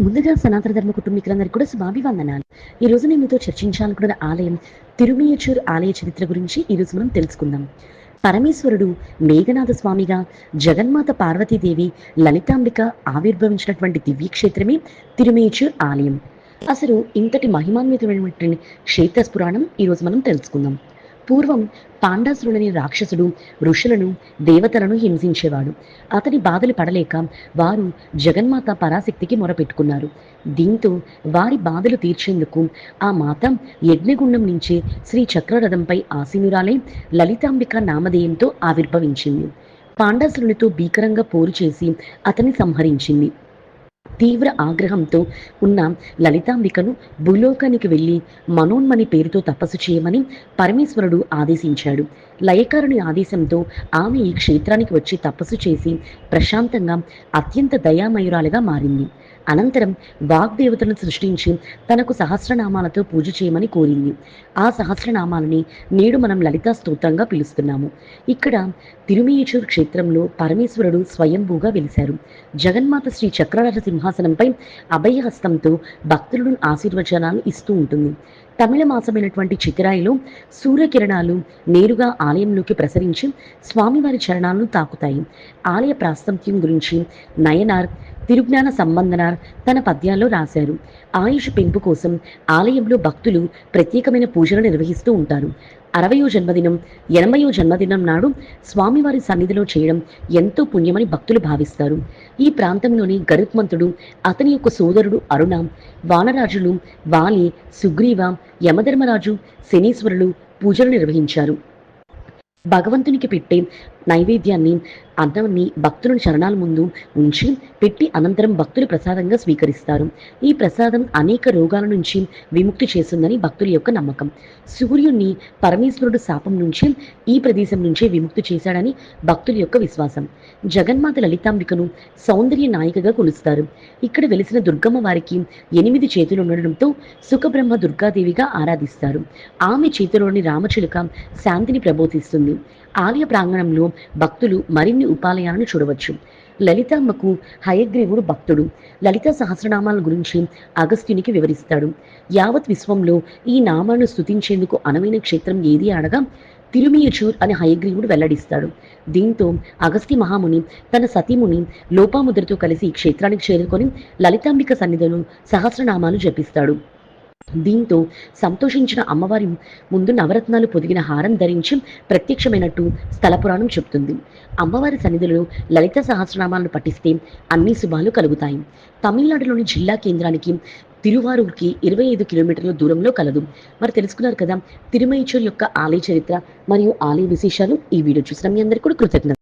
ముందుగా సనాతన ధర్మ కుటుంబీకులందరికీ కూడా శుభాభివందనాలు. ఈ రోజు నేను మీతో చర్చించాలనుకున్న ఆలయం తిరుమియచూర్ ఆలయ చరిత్ర గురించి ఈ రోజు మనం తెలుసుకుందాం. పరమేశ్వరుడు మేఘనాథ స్వామిగా జగన్మాత పార్వతీదేవి లలితాంబిక ఆవిర్భవించినటువంటి దివ్యక్షేత్రమే తిరుమేచూర్ ఆలయం. అసలు ఇంతటి మహిమాన్వితమైనటువంటి క్షేత్ర పురాణం ఈరోజు మనం తెలుసుకుందాం. పూర్వం పాండాసురుడని రాక్షసుడు ఋషులను దేవతలను హింసించేవాడు. అతని బాధలు పడలేక వారు జగన్మాత పరాశక్తికి మొరపెట్టుకున్నారు. దీంతో వారి బాధలు తీర్చేందుకు ఆ మాత యజ్ఞగుండం నుంచి శ్రీ చక్రరథంపై ఆసీనురాలై లలితాంబిక నామధేయంతో ఆవిర్భవించింది. పాండాసురునితో భీకరంగా పోరు చేసి అతన్ని సంహరించింది. తీవ్ర ఆగ్రహంతో ఉన్న లలితాంబికను భూలోకానికి వెళ్ళి మనోన్మని పేరుతో తపస్సు చేయమని పరమేశ్వరుడు ఆదేశించాడు. లయకారుని ఆదేశంతో ఆమె ఈ క్షేత్రానికి వచ్చి తపస్సు చేసి ప్రశాంతంగా అత్యంత దయామయురాలుగా మారింది. అనంతరం వాగ్దేవతలను సృష్టించి తనకు సహస్రనామాలతో పూజ చేయమని కోరింది. ఆ సహస్రనామాలని నేడు మనం లలితా స్తోత్రంగా పిలుస్తున్నాము. ఇక్కడ తిరుమేయచూర్ క్షేత్రంలో పరమేశ్వరుడు స్వయంభూగా వెలిశారు. జగన్మాత శ్రీ చక్రరథ సింహాసనంపై అభయహస్తంతో భక్తులను ఆశీర్వచనాలు ఇస్తూ ఉంటుంది. తమిళ మాసమైనటువంటి చితిరాయిలో సూర్యకిరణాలు నేరుగా ఆలయంలోకి ప్రసరించి స్వామివారి చరణాలను తాకుతాయి. ఆలయ ప్రాస్తంత్యం గురించి నయనార్ తిరుజ్ఞాన సంబంధనార్ తన పద్యాల్లో రాశారు. ఆయుష్ పెంపు కోసం ఆలయంలో భక్తులు ప్రత్యేకమైన పూజలు నిర్వహిస్తూ ఉంటారు. అరవయో జన్మదినం ఎనభయో జన్మదినం నాడు స్వామివారి సన్నిధిలో చేయడం ఎంతో పుణ్యమని భక్తులు భావిస్తారు. ఈ ప్రాంతంలోని గరుత్మంతుడు అతని యొక్క సోదరుడు అరుణ వానరాజులు వాలి సుగ్రీవ యమధర్మరాజు శనీశ్వరులు పూజలు నిర్వహించారు. భగవంతునికి పెట్టే నైవేద్యాన్ని అన్నాన్ని భక్తులను చరణాల ముందు ఉంచి పెట్టి అనంతరం భక్తులు ప్రసాదంగా స్వీకరిస్తారు. ఈ ప్రసాదం అనేక రోగాల నుంచి విముక్తి చేస్తుందని భక్తుల యొక్క నమ్మకం. సూర్యుణ్ణి పరమేశ్వరుడు శాపం నుంచి ఈ ప్రదేశం నుంచే విముక్తి చేశాడని భక్తుల యొక్క విశ్వాసం. జగన్మాత లలితాంబికను సౌందర్య నాయికగా కొలుస్తారు. ఇక్కడ వెలిసిన దుర్గమ్మ వారికి ఎనిమిది చేతులు ఉండడంతో సుఖబ్రహ్మ దుర్గాదేవిగా ఆరాధిస్తారు. ఆమె చేతిలోని రామచిలుక శాంతిని ప్రబోధిస్తుంది. ఆలయ ప్రాంగణంలో భక్తులు మరిన్ని ఉపాలయాలను చూడవచ్చు. లలితాంబకు హయగ్రీవుడు భక్తుడు. లలిత సహస్రనామాల గురించి అగస్త్యునికి వివరిస్తాడు. యావత్ విశ్వంలో ఈ నామాలను స్తుతించేందుకు అనువైన క్షేత్రం ఏది అనగా తిరుమియచూర్ అని హయగ్రీవుడు వెల్లడిస్తాడు. దీంతో అగస్త్య మహాముని తన సతీముని లోపాముద్రతో కలిసి క్షేత్రానికి చేరుకొని లలితాంబిక సన్నిధిలో సహస్రనామాలు జపిస్తాడు. దీంతో సంతోషించిన అమ్మవారి ముందు నవరత్నాలు పొదిగిన హారం ధరించి ప్రత్యక్షమైనట్టు స్థల పురాణం అమ్మవారి సన్నిధిలో లలిత సహస్రనామాలను పఠిస్తే అన్ని శుభాలు కలుగుతాయి. తమిళనాడులోని జిల్లా కేంద్రానికి తిరువారూర్కి ఇరవై ఐదు కిలోమీటర్ల దూరంలో కలదు. మరి తెలుసుకున్నారు కదా తిరుమైచూర్ యొక్క ఆలయ చరిత్ర మరియు ఆలయ విశేషాలు ఈ వీడియో చూసిన మీ అందరికీ కూడా కృతజ్ఞత